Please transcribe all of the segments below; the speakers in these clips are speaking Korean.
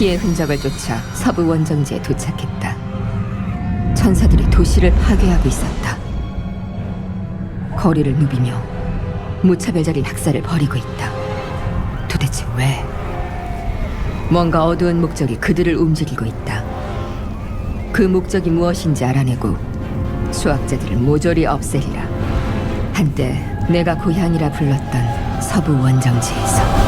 피해 흔적을 쫓아 서부 원정지에 도착했다. 천사들이 도시를 파괴하고 있었다. 거리를 누비며 무차별적인 학살을 벌이고 있다. 도대체 왜? 뭔가 어두운 목적이 그들을 움직이고 있다. 그 목적이 무엇인지 알아내고 수학자들을 모조리 없애리라. 한때 내가 고향이라 불렀던 서부 원정지에서.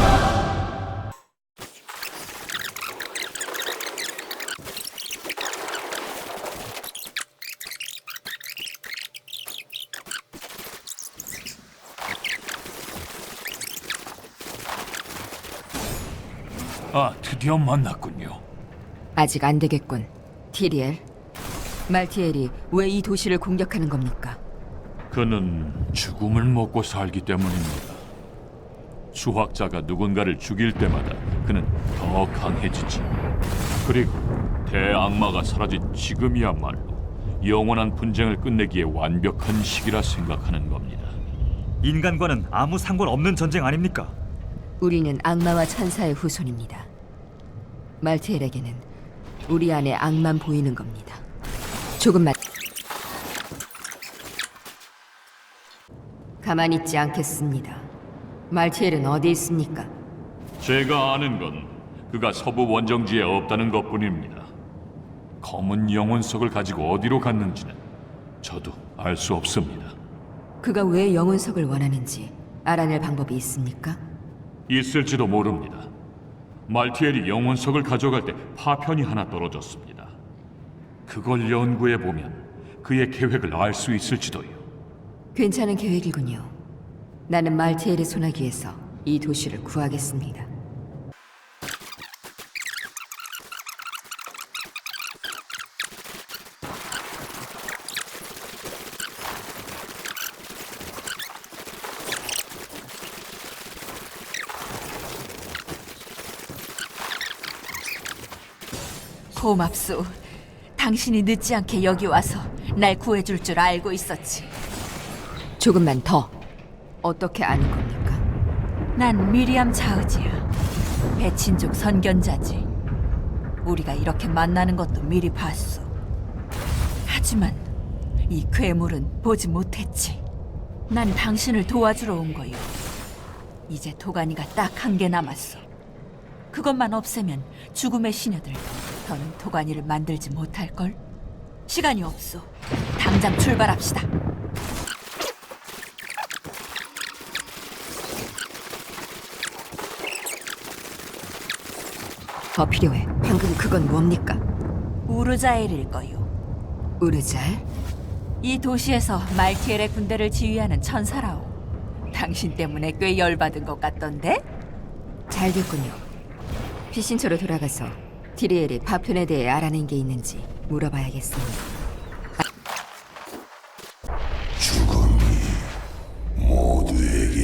아, 드디어 만났군요. 아직 안 되겠군. 티리엘. 말티엘이 왜 이 도시를 공격하는 겁니까? 그는 죽음을 먹고 살기 때문입니다. 수학자가 누군가를 죽일 때마다 그는 더 강해지지. 그리고 대악마가 사라진 지금이야말로 영원한 분쟁을 끝내기에 완벽한 시기라 생각하는 겁니다. 인간과는 아무 상관없는 전쟁 아닙니까? 우리는 악마와 천사의 후손입니다. 말티엘에게는 우리 안에 악만 보이는 겁니다. 조금만 가만히 있지 않겠습니다. 말티엘은 어디 있습니까? 제가 아는 건 그가 서부 원정지에 없다는 것뿐입니다. 검은 영혼 석을 가지고 어디로 갔는지는 저도 알 수 없습니다. 그가 왜 영혼석을 원하는지 알아낼 방법이 있습니까? 있을지도 모릅니다. 말티엘이 영혼석을 가져갈 때 파편이 하나 떨어졌습니다. 그걸 연구해 보면 그의 계획을 알 수 있을지도요. 괜찮은 계획이군요. 나는 말티엘의 소나기에서 이 도시를 구하겠습니다. 고맙소. 당신이 늦지 않게 여기 와서 날 구해줄 줄 알고 있었지. 조금만 더. 어떻게 아는 겁니까? 난 미리암 자의지야. 배친족 선견자지. 우리가 이렇게 만나는 것도 미리 봤어. 하지만 이 괴물은 보지 못했지. 난 당신을 도와주러 온 거요. 이제 도가니가 딱 한 개 남았어. 그것만 없애면 죽음의 시녀들 더는 도가니를 만들지 못할걸? 시간이 없어. 당장 출발합시다. 더 필요해. 방금 그건 뭡니까? 우르자엘일 거요. 우르잘? 이 도시에서 말티엘의 군대를 지휘하는 천사라오. 당신 때문에 꽤 열받은 것 같던데? 잘 됐군요. 피신처로 돌아가서 디리엘이 파편에 대해 알아낸 게 있는지 물어봐야겠습니다.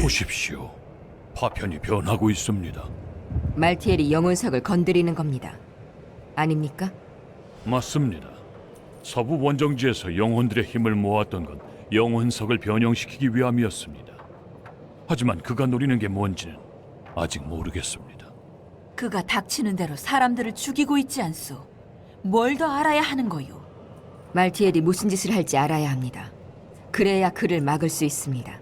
보십시오. 파편이 변하고 있습니다. 말티엘이 영혼석을 건드리는 겁니다. 아닙니까? 맞습니다. 서부 원정지에서 영혼들의 힘을 모았던 건 영혼석을 변형시키기 위함이었습니다. 하지만 그가 노리는 게 뭔지는 아직 모르겠습니다. 그가 닥치는 대로 사람들을 죽이고 있지 않소. 뭘 더 알아야 하는 거요? 말티엘이 무슨 짓을 할지 알아야 합니다. 그래야 그를 막을 수 있습니다.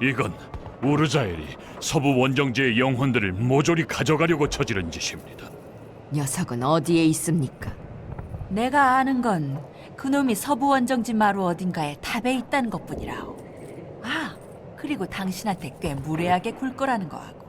이건 우르자엘이 서부 원정지의 영혼들을 모조리 가져가려고 저지른 짓입니다. 녀석은 어디에 있습니까? 내가 아는 건 그놈이 서부 원정지 마루 어딘가에 탑에 있다는 것뿐이라오. 아, 그리고 당신한테 꽤 무례하게 굴 거라는 거하고.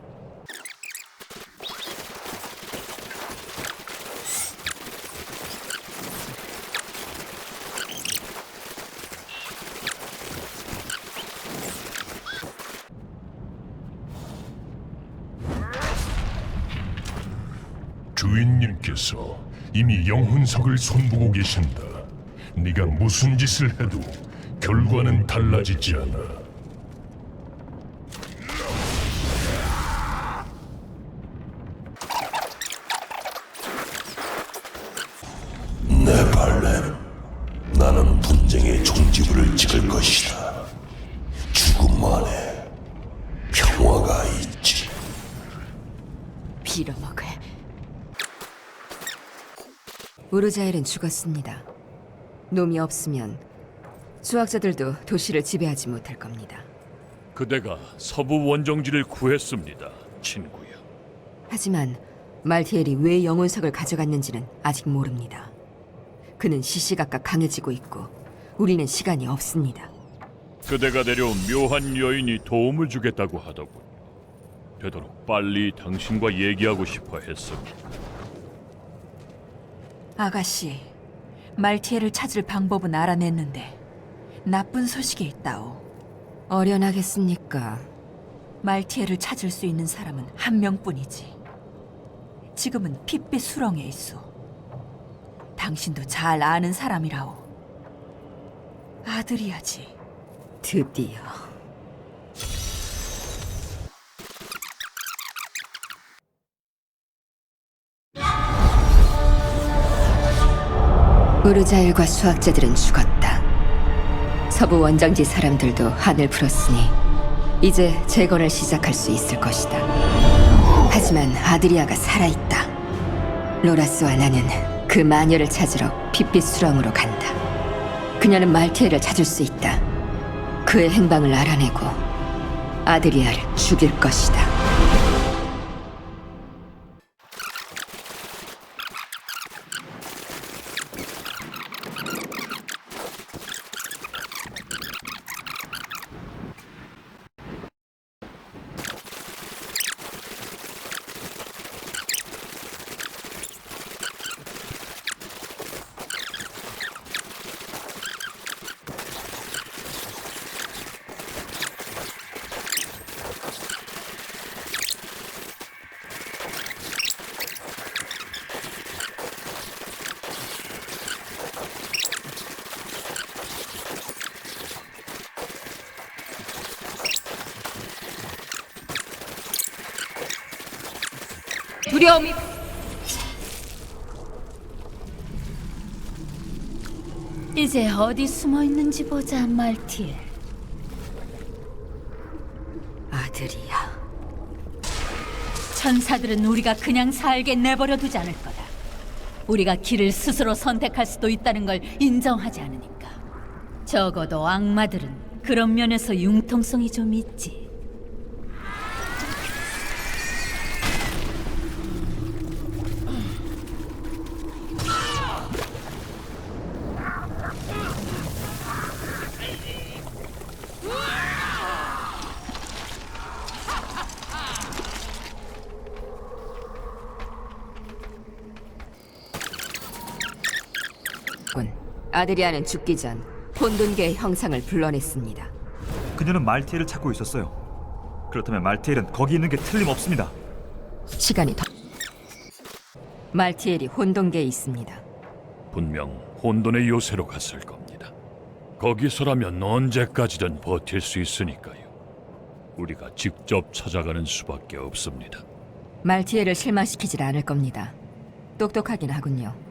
주인님께서 이미 영혼석을 손보고 계신다. 네가 무슨 짓을 해도 결과는 달라지지 않아. 우르자엘은 죽었습니다. 놈이 없으면 수학자들도 도시를 지배하지 못할 겁니다. 그대가 서부 원정지를 구했습니다, 친구요. 하지만 말티엘이 왜 영혼석을 가져갔는지는 아직 모릅니다. 그는 시시각각 강해지고 있고 우리는 시간이 없습니다. 그대가 데려온 묘한 여인이 도움을 주겠다고 하더군. 되도록 빨리 당신과 얘기하고 싶어 했습니다. 아가씨, 말티에를 찾을 방법은 알아냈는데 나쁜 소식이 있다오. 어련하겠습니까? 말티에를 찾을 수 있는 사람은 한 명뿐이지. 지금은 핏빛 수렁에 있어. 당신도 잘 아는 사람이라오. 아들이야지. 드디어. 우르자일과 수학자들은 죽었다. 서부 원정지 사람들도 한을 풀었으니 이제 재건을 시작할 수 있을 것이다. 하지만 아드리아가 살아있다. 로라스와 나는 그 마녀를 찾으러 핏빛 수렁으로 간다. 그녀는 말티에를 찾을 수 있다. 그의 행방을 알아내고 아드리아를 죽일 것이다. 두려움이 이제 어디 숨어 있는지 보자, 말티엘. 아드리아. 천사들은 우리가 그냥 살게 내버려 두지 않을 거다. 우리가 길을 스스로 선택할 수도 있다는 걸 인정하지 않으니까. 적어도 악마들은 그런 면에서 융통성이 좀 있지. 아드리아는 죽기 전 혼돈계의 형상을 불러냈습니다. 그녀는 말티엘을 찾고 있었어요. 그렇다면 말티엘은 거기 있는 게 틀림없습니다. 시간이 더 말티엘이 혼돈계에 있습니다. 분명 혼돈의 요새로 갔을 겁니다. 거기서라면 언제까지든 버틸 수 있으니까요. 우리가 직접 찾아가는 수밖에 없습니다. 말티엘을 실마시키질 않을 겁니다. 똑똑하긴 하군요.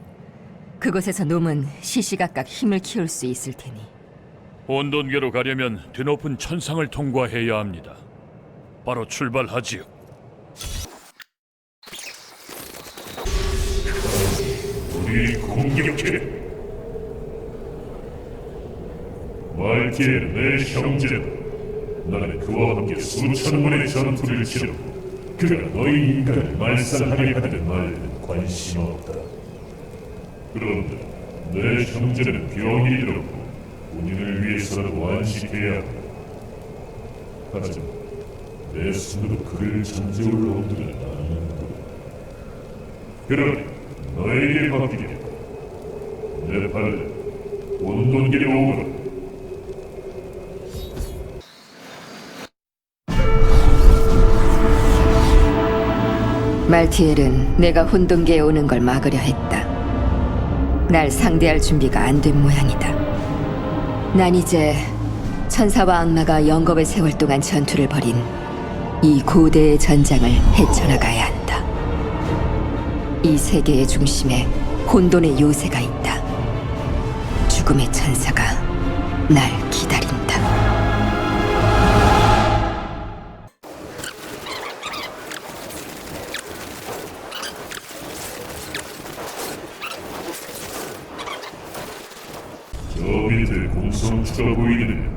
그곳에서 놈은 시시각각 힘을 키울 수 있을 테니 혼돈계로 가려면 드높은 천상을 통과해야 합니다. 바로 출발하지요. 우리 공격해. 말티엘 내 형제다. 나는 그와 함께 수천 번의 전투를 치렀고 그가 너희 인간을 말살하려 하든 말든 관심 없다. 그런데 내 형제는 병이 들었고 본인을 위해서라도 안식해야 한다. 하지만 내 손으로 그를 잠재울 놈들은 아닌다. 그러니 너에게 맡기겠다. 내 발을 온돈길에 오거라. 말티엘은 내가 혼돈계에 오는 걸 막으려 했다. 날 상대할 준비가 안 된 모양이다. 난 이제 천사와 악마가 영겁을 세월 동안 전투를 벌인 이 고대의 전장을 헤쳐나가야 한다. 이 세계의 중심에 혼돈의 요새가 있다. 죽음의 천사가 날 공성추가 보이는데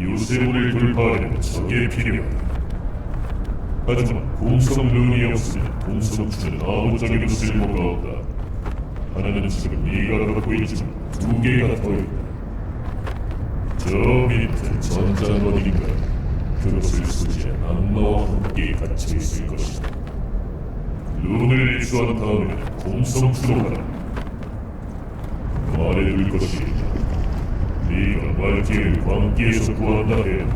요새문을 돌파하려면 적의 필요하다. 하지만 공성 룬이 없으면 공성추는 아무짝에도 쓸모가 없다. 하나는 지금 네가 갖고 있지만 두 개가 더 있다. 저 밑에 어딘가 그것을 소지한 악마와 함께 갇혀 있을 것이다. 룬을 일수한 다음에는 공성추로 가라. 말해둘 것이다. 네가 말기를 광기에서 구한다 해.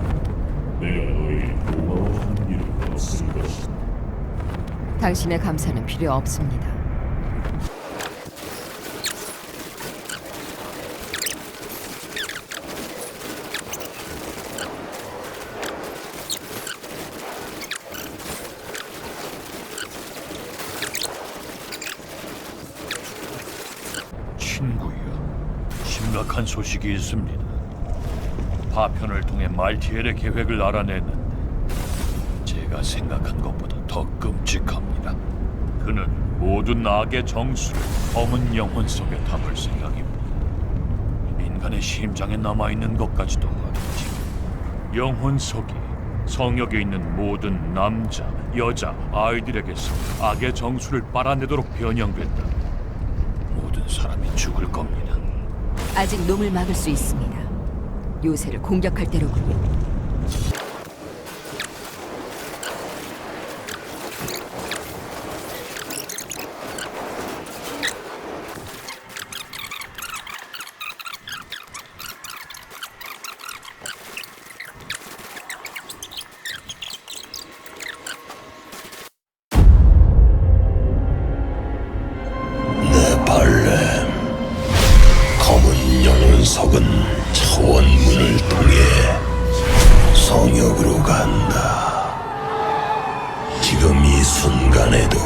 내가 너에게 고마워하는 일은 없을 것이다. 당신의 감사는 필요 없습니다. 친구여, 심각한 소식이 있습니다. 파편을 통해 말티엘의 계획을 알아냈는데 제가 생각한 것보다 더 끔찍합니다. 그는 모든 악의 정수를 검은 영혼 속에 담을 생각입니다. 인간의 심장에 남아 있는 것까지도 아니지. 영혼 속이 성역에 있는 모든 남자, 여자, 아이들에게서 악의 정수를 빨아내도록 변형된다. 모든 사람이 죽을 겁니다. 아직 놈을 막을 수 있습니다. 요새를 공격할 때로군요. 순간에도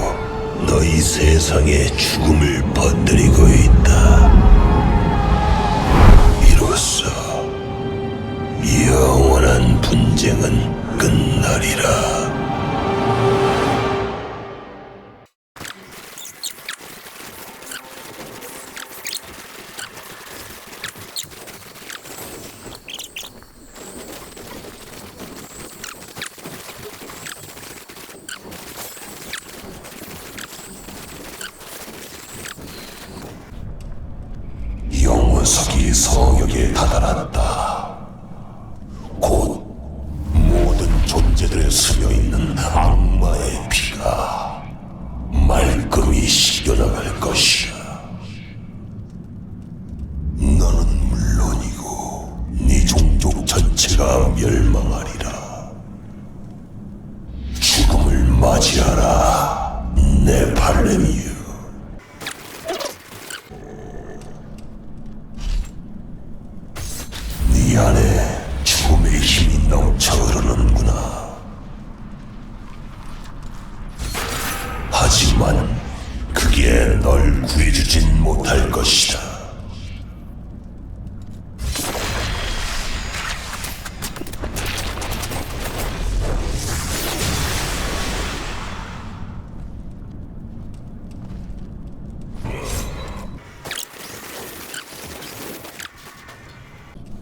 너희 세상에 죽음을 퍼뜨리고 있다. 이로써 영원한 분쟁은 끝나리라 성역에 다다랐다.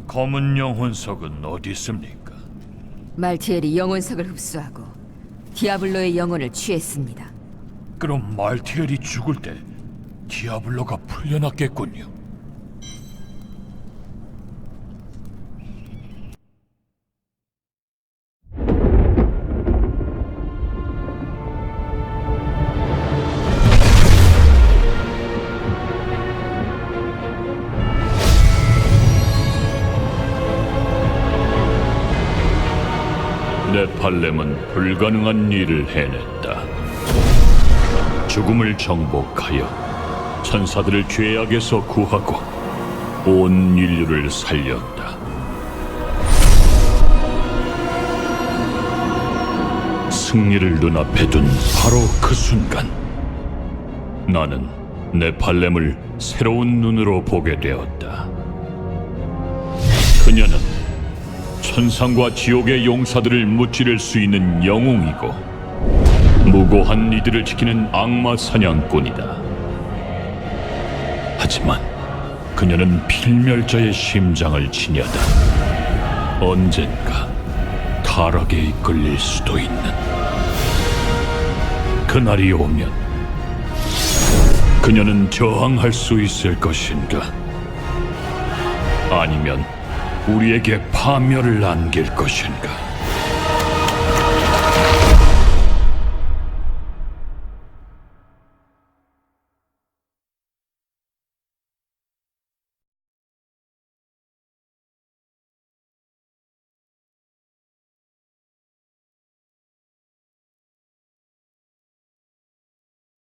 검은 영혼석은 어디 있습니까? 말티엘이 영혼석을 흡수하고 디아블로의 영혼을 취했습니다. 그럼 말티엘이 죽을 때 디아블로가 풀려났겠군요. 네팔렘은 불가능한 일을 해냈다. 죽음을 정복하여 천사들을 죄악에서 구하고 온 인류를 살렸다. 승리를 눈앞에 둔 바로 그 순간 나는 네팔렘을 새로운 눈으로 보게 되었다. 그녀는 천상과 지옥의 용사들을 무찌를 수 있는 영웅이고 무고한 이들을 지키는 악마 사냥꾼이다. 하지만 그녀는 필멸자의 심장을 지녀다. 언젠가 타락에 이끌릴 수도 있는 그날이 오면 그녀는 저항할 수 있을 것인가? 아니면 우리에게 파멸을 안길 것인가?